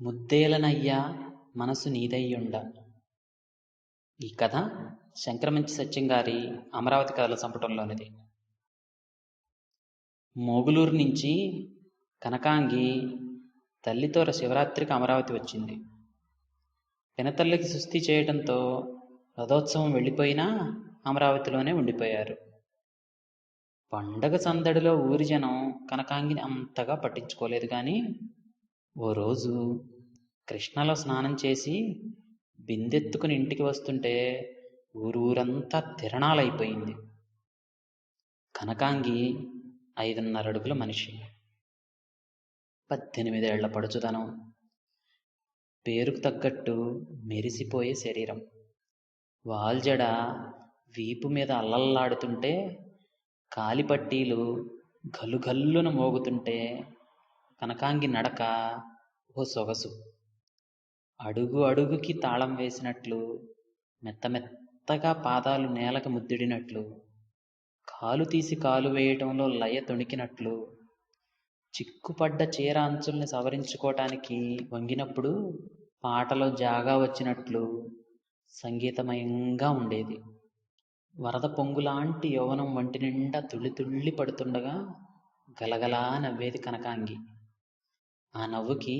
ముద్దేలనయ్యా మనసు నీదయ్యుండ. ఈ కథ శంకరమంచి సత్యం గారి అమరావతి కథల సంపుటంలోనిది మోగులూరు నుంచి కనకాంగి తల్లితో శివరాత్రికి అమరావతి వచ్చింది. పినతల్లికి సుస్థి చేయడంతో రథోత్సవం వెళ్ళిపోయినా అమరావతిలోనే ఉండిపోయారు. పండగ సందడిలో ఊరి జనం కనకాంగిని అంతగా పట్టించుకోలేదు కానీ ఓ రోజు కృష్ణలో స్నానం చేసి బిందెత్తుకుని ఇంటికి వస్తుంటే ఊరూరంతా తిరణాలైపోయింది. కనకాంగి ఐదున్నర అడుగుల మనిషి. పద్దెనిమిదేళ్ళ పడుచుదనం. పేరుకు తగ్గట్టు మెరిసిపోయే శరీరం. వాల్జడ వీపు మీద అల్లల్లాడుతుంటే కాలిపట్టీలు గలుగల్లున మోగుతుంటే కనకాంగి నడక ఓ సొగసు. అడుగు అడుగుకి తాళం వేసినట్లు మెత్త మెత్తగా పాదాలు నేలకు ముద్దిడినట్లు కాలు తీసి కాలు వేయటంలో లయ తొణికినట్లు చిక్కుపడ్డ చీర అంచుల్ని సవరించుకోవటానికి వంగినప్పుడు పాటలో జాగా వచ్చినట్లు సంగీతమయంగా ఉండేది. వరద పొంగులాంటి యౌవనం వంటి నిండా తుళ్ళి తుళ్ళి పడుతుండగా గలగలా నవ్వేది కనకాంగి. ఆ నవ్వుకి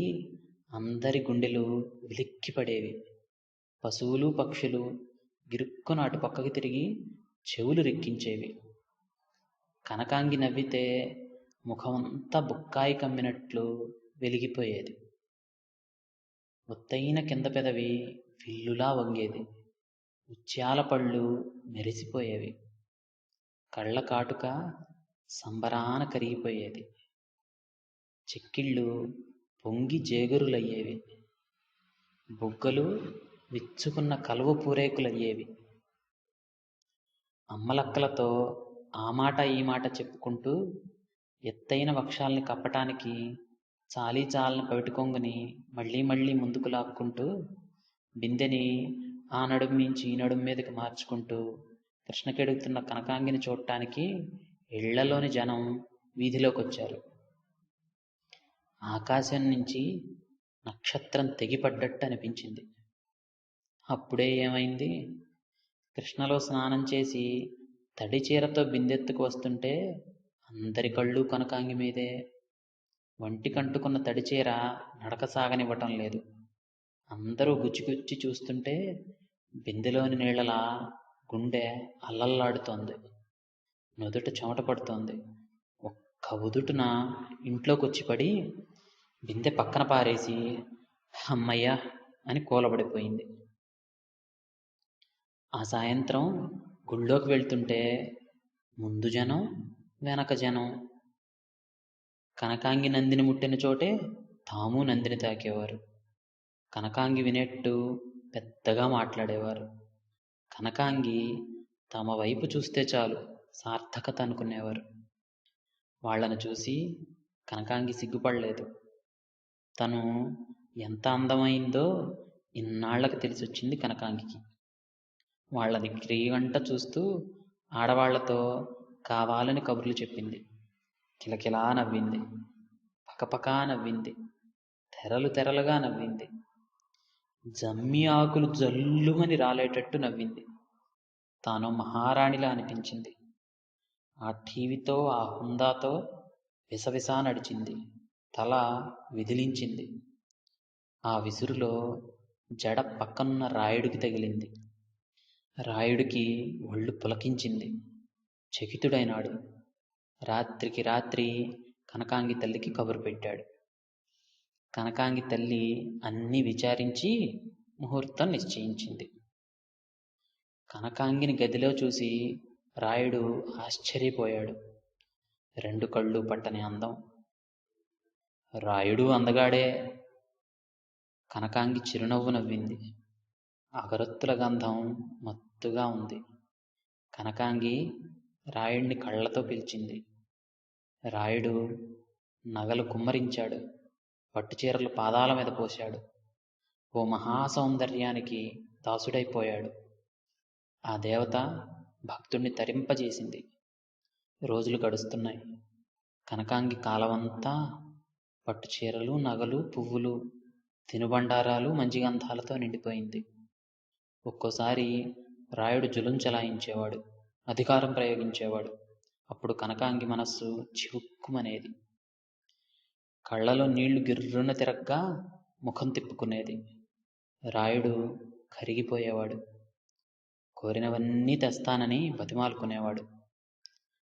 అందరి గుండెలు విలిక్కిపడేవి పశువులు పక్షులు గిరుక్కున అటు పక్కకి తిరిగి చెవులు రెక్కించేవి. కనకాంగి నవ్వితే ముఖమంతా బుక్కాయి కమ్మినట్లు వెలిగిపోయేది. ఒత్తైన కింద పెదవి విల్లులా వంగేది. ముత్యాల పళ్ళు మెరిసిపోయేవి. కళ్ళ కాటుక సంబరాన కరిగిపోయేది. చెక్కిళ్ళు పొంగి జేగురులయ్యేవి. బుగ్గలు విచ్చుకున్న కలువ పూరేకులయ్యేవి. అమ్మలక్కలతో ఆ మాట ఈ మాట చెప్పుకుంటూ ఎత్తైన వక్షాల్ని కప్పటానికి చాలీ చాలని పవిటికొంగుని మళ్ళీ మళ్ళీ ముందుకు లాక్కుంటూ బిందెని ఆ నడుము నుంచి ఈ నడుము మీదకి మార్చుకుంటూ కృష్ణకెడుగుతున్న కనకాంగిని చూడటానికి ఇళ్ళలోని జనం వీధిలోకి వచ్చారు ఆకాశం నుంచి నక్షత్రం తెగిపడ్డట్టు అనిపించింది. అప్పుడే ఏమైంది? కృష్ణలో స్నానం చేసి తడి చీరతో బిందెత్తుకు వస్తుంటే అందరి కళ్ళు కనకాంగి మీదే. వంటి కంటుకున్న తడి చీర నడక సాగనివ్వటం లేదు. అందరూ గుచ్చిగుచ్చి చూస్తుంటే బిందెలోని నీళ్ళలా గుండె అల్లల్లాడుతోంది. నుదుట చెమట పడుతోంది. ఒక్క ఉదుటున ఇంట్లోకి వచ్చి పడి బిందె పక్కన పారేసి అమ్మయ్య అని కూలబడిపోయింది. ఆ సాయంత్రం గుళ్ళోకి వెళ్తుంటే ముందు జనం వెనక జనం. కనకాంగి నందిని ముట్టిన చోటే తాము నందిని తాకేవారు. కనకాంగి వినేట్టు పెద్దగా మాట్లాడేవారు. కనకాంగి తమ వైపు చూస్తే చాలు సార్థకత అనుకునేవారు. వాళ్ళను చూసి కనకాంగి సిగ్గుపడలేదు. తను ఎంత అందమైందో ఇన్నాళ్ళకు తెలిసొచ్చింది కనకాంగికి. వాళ్ళని వంట చూస్తూ ఆడవాళ్ళతో కావాలని కబుర్లు చెప్పింది. కిలకిలా నవ్వింది. పకపకా నవ్వింది. తెరలు తెరలుగా నవ్వింది. జమ్మి ఆకులు జల్లుమని రాలేటట్టు నవ్వింది. తాను మహారాణిలా అనిపించింది. ఆ టీవీతో ఆ హుందాతో విసవిసా నడిచింది. తల విదిలించింది. ఆ విసురులో జడ పక్కనున్న రాయుడికి తగిలింది. రాయుడికి ఒళ్ళు పులకించింది. చకితుడైనాడు. రాత్రికి రాత్రి కనకాంగి తల్లికి కబురు పెట్టాడు. కనకాంగి తల్లి అన్నీ విచారించి ముహూర్తం నిశ్చయించింది. కనకాంగిని గదిలో చూసి రాయుడు ఆశ్చర్యపోయాడు. రెండు కళ్ళు పట్టని అందం. రాయుడు అందగాడే. కనకాంగి చిరునవ్వు నవ్వింది. అగరొత్తుల గంధం మత్తుగా ఉంది. కనకాంగి రాయుడిని కళ్ళతో పిలిచింది. రాయుడు నగలు కుమ్మరించాడు. పట్టుచీరలు పాదాల మీద పోశాడు. ఓ మహాసౌందర్యానికి దాసుడైపోయాడు. ఆ దేవత భక్తుణ్ణి తరింపజేసింది. రోజులు గడుస్తున్నాయి. కనకాంగి కాలమంతా పట్టు చీరలు నగలు పువ్వులు తినుబండారాలు మంచిగంధాలతో నిండిపోయింది. ఒక్కోసారి రాయుడు జులుం చలాయించేవాడు అధికారం ప్రయోగించేవాడు. అప్పుడు కనకాంగి మనస్సు చివుక్కుమనేది. కళ్ళలో నీళ్ళు గిర్రున తిరగ్గా ముఖం తిప్పుకునేది. రాయుడు కరిగిపోయేవాడు. కోరినవన్నీ తెస్తానని బతిమాలుకునేవాడు.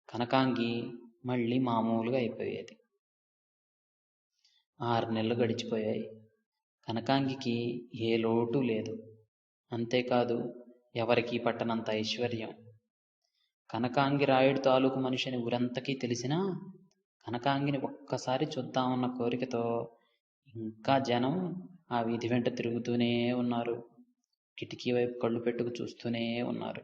కనకాంగి మళ్ళీ మామూలుగా అయిపోయేది. ఆరు నెలలు గడిచిపోయాయి. కనకాంగికి ఏ లోటు లేదు. అంతేకాదు ఎవరికీ పట్టనంత ఐశ్వర్యం. కనకాంగి రాయుడు తాలూకు మనిషిని ఊరంతకీ తెలిసినా కనకాంగిని ఒక్కసారి చూద్దామన్న కోరికతో ఇంకా జనం ఆ వీధి వెంట తిరుగుతూనే ఉన్నారు. కిటికీ వైపు కళ్ళు పెట్టుకు చూస్తూనే ఉన్నారు.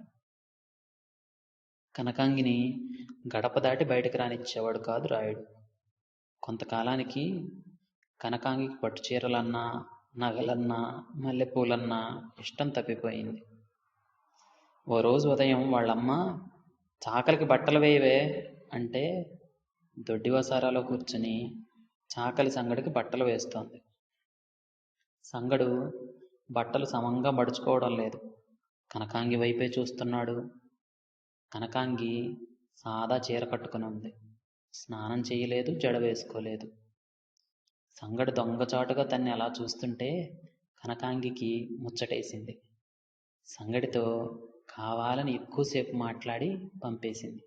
కనకాంగిని గడప దాటి బయటకు రానిచ్చేవాడు కాదు రాయుడు. కొంతకాలానికి కనకాంగికి పట్టు చీరలన్నా నగలన్నా మల్లెపూలన్నా ఇష్టం తప్పిపోయింది. ఓ రోజు ఉదయం వాళ్ళమ్మ చాకలికి బట్టలు వేయవే అంటే దొడ్డి వసారాలో కూర్చుని చాకలి సంగడికి బట్టలు వేస్తోంది. సంగడు బట్టలు సమంగా మడుచుకోవడం లేదు. కనకాంగి వైపే చూస్తున్నాడు. కనకాంగి సాదా చీర కట్టుకుని ఉంది స్నానం చేయలేదు జడ వేసుకోలేదు సంగడు దొంగచాటుగా తన్ని అలా చూస్తుంటే కనకాంగికి ముచ్చటేసింది. సంగడితో కావాలని ఎక్కువసేపు మాట్లాడి పంపేసింది.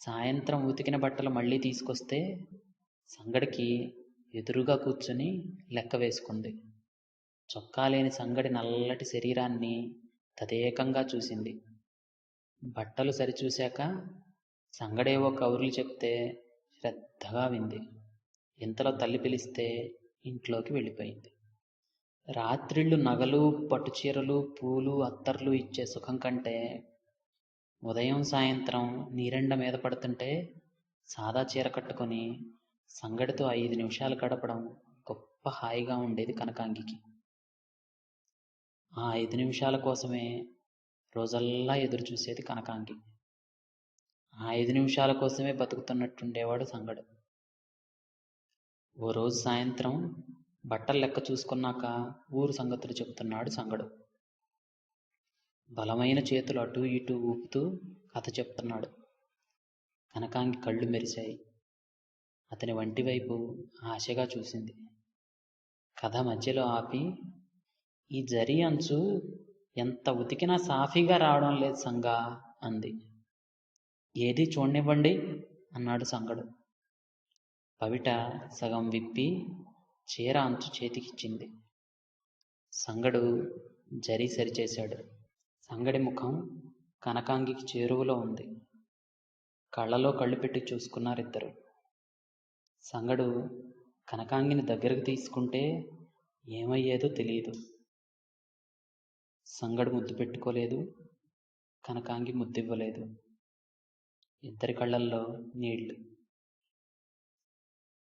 సాయంత్రం ఉతికిన బట్టలు మళ్ళీ తీసుకొస్తే సంగడికి ఎదురుగా కూర్చుని లెక్క వేసుకుంది. చొక్కా లేని సంగడి నల్లటి శరీరాన్ని తదేకంగా చూసింది. బట్టలు సరిచూశాక సంగడేవో కౌరులు చెప్తే శ్రద్ధగా వింది. ఇంతలో తల్లి పిలిస్తే ఇంట్లోకి వెళ్ళిపోయింది. రాత్రిళ్ళు నగలు పట్టుచీరలు పూలు అత్తర్లు ఇచ్చే సుఖం కంటే ఉదయం సాయంత్రం నీరెండ మీద పడుతుంటే సాదా చీర కట్టుకొని సంగడితో ఐదు నిమిషాలు గడపడం గొప్ప హాయిగా ఉండేది కనకాంగికి. ఆ ఐదు నిమిషాల కోసమే రోజల్లా ఎదురు చూసేది కనకాంగి. ఆ ఐదు నిమిషాల కోసమే బతుకుతున్నట్టుండేవాడు సంగడు. ఓ రోజు సాయంత్రం బట్టలు లెక్క చూసుకున్నాక ఊరు సంగతులు చెబుతున్నాడు సంగడు. బలమైన చేతులు అటు ఇటు ఊపుతూ కథ చెప్తున్నాడు. కనకాంగి కళ్ళు మెరిశాయి. అతని వంటి వైపు ఆశగా చూసింది. కథ మధ్యలో ఆపి ఈ జరి అంచు ఎంత ఉతికినా సాఫీగా రావడం లేదు సంగా అంది. ఏది చూడనివ్వండి అన్నాడు సంగడు. పవిట సగం విప్పి చీర అంచు చేతికిచ్చింది. సంగడు జరి సరిచేశాడు. సంగడి ముఖం కనకాంగికి చేరువలో ఉంది. కళ్ళలో కళ్ళు పెట్టి చూసుకున్నారిద్దరు. సంగడు కనకాంగిని దగ్గరకు తీసుకుంటే ఏమయ్యేదో తెలియదు. సంగడు ముద్దు పెట్టుకోలేదు. కనకాంగి ముద్దివ్వలేదు. ఇద్దరి కళ్ళల్లో నీళ్ళు.